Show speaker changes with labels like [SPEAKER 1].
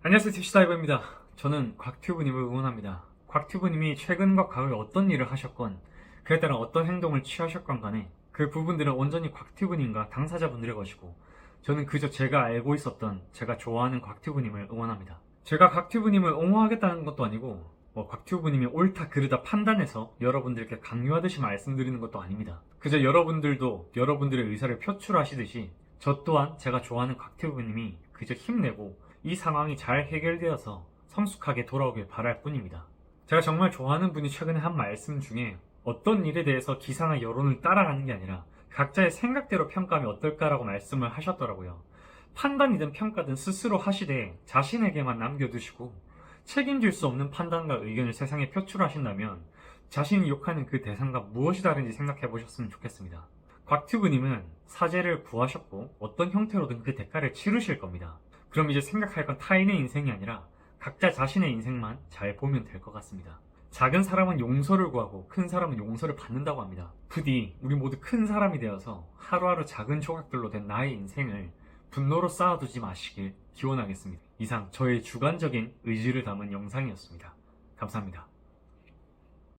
[SPEAKER 1] 안녕하세요 tip시다이버입니다. 저는 곽튜브님을 응원합니다. 곽튜브님이 최근과 과거에 어떤 일을 하셨건 그에 따라 어떤 행동을 취하셨건 간에 그 부분들은 온전히 곽튜브님과 당사자분들의 것이고 저는 그저 제가 알고 있었던 제가 좋아하는 곽튜브님을 응원합니다. 제가 곽튜브님을 옹호하겠다는 것도 아니고 뭐 곽튜브님이 옳다 그르다 판단해서 여러분들께 강요하듯이 말씀드리는 것도 아닙니다. 그저 여러분들도 여러분들의 의사를 표출하시듯이 저 또한 제가 좋아하는 곽튜브님이 그저 힘내고 이 상황이 잘 해결되어서 성숙하게 돌아오길 바랄 뿐입니다. 제가 정말 좋아하는 분이 최근에 한 말씀 중에 어떤 일에 대해서 기상의 여론을 따라가는 게 아니라 각자의 생각대로 평가하면 어떨까라고 말씀을 하셨더라고요. 판단이든 평가든 스스로 하시되 자신에게만 남겨두시고 책임질 수 없는 판단과 의견을 세상에 표출하신다면 자신이 욕하는 그 대상과 무엇이 다른지 생각해 보셨으면 좋겠습니다. 곽튜브님은 사죄를 구하셨고 어떤 형태로든 그 대가를 치르실 겁니다. 그럼 이제 생각할 건 타인의 인생이 아니라 각자 자신의 인생만 잘 보면 될 것 같습니다. 작은 사람은 용서를 구하고 큰 사람은 용서를 받는다고 합니다. 부디 우리 모두 큰 사람이 되어서 하루하루 작은 조각들로 된 나의 인생을 분노로 쌓아두지 마시길 기원하겠습니다. 이상 저의 주관적인 의지를 담은 영상이었습니다. 감사합니다.